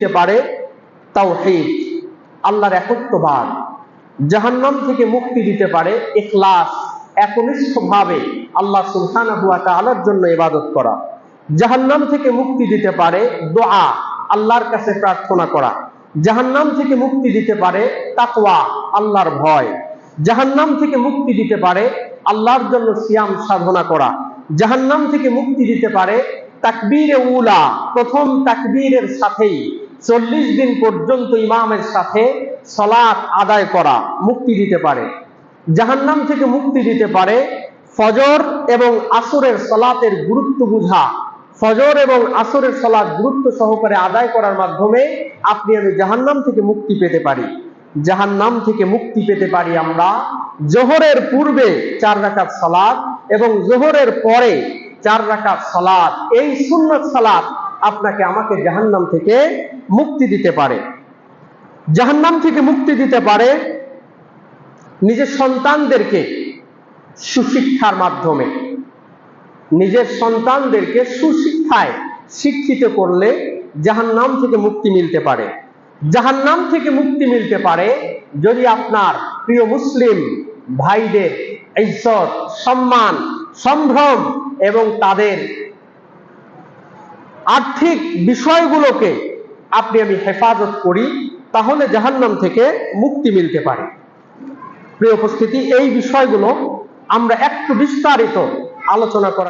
দিতে পারে তাও আল্লাহর একত্ববাদ, জাহান্নাম থেকে মুক্তি দিতে পারে, ইখলাস, একনিষ্ঠভাবে আল্লাহ সুলতানা হুয়া জন্য ইবাদত করা, জাহান্নাম থেকে মুক্তি দিতে পারে, দোয়া, আল্লাহর কাছে প্রার্থনা করা, জাহান্নাম থেকে মুক্তি দিতে পারে, তাকওয়া, আল্লাহর ভয়, জাহান্নাম থেকে মুক্তি দিতে পারে, আল্লাহর জন্য সিয়াম সাধনা করা, জাহান্নাম থেকে মুক্তি দিতে পারে, তাকবীরে উলা, প্রথম তাকবীরের সাথেই চল্লিশ দিন পর্যন্ত ইমামের সাথে সলাৎ আদায় করা মুক্তি দিতে পারে। জাহান্নাম থেকে মুক্তি দিতে পারে ফজর এবং আসরের সলাতের গুরুত্ব বুঝা। ফজর এবং আসরের সলাৎ গুরুত্ব সহকারে আদায় করার মাধ্যমে আপনি আমি জাহান্নাম থেকে মুক্তি পেতে পারি। জাহান্নাম থেকে মুক্তি পেতে পারি আমরা জোহরের পূর্বে চার রাকাত সালাত এবং জোহরের পরে চার রাকাত সালাত। এই সুন্নত সালাত আপনাকে আমাকে জাহান্নাম থেকে মুক্তি দিতে পারে। জাহান্নাম থেকে মুক্তি দিতে পারে নিজের সন্তানদেরকে সুশিক্ষার মাধ্যমে। নিজের সন্তানদেরকে সুশিক্ষায় শিক্ষিত করলে জাহান্নাম থেকে মুক্তি মিলতে পারে। জাহান্নাম থেকে মুক্তি মিলতে পারে যদি আপনার প্রিয় মুসলিম ভাইদের ইজ্জত, সম্মান, সম্ভ্রম এবং তাদের আর্থিক বিষয়গুলোকে আপনি আমি হেফাজত করি, তাহলে জাহান্নাম থেকে মুক্তি মিলতে পারে। প্রিয় উপস্থিতি, এই বিষয়গুলো আমরা একটু বিস্তারিত আলোচনা করা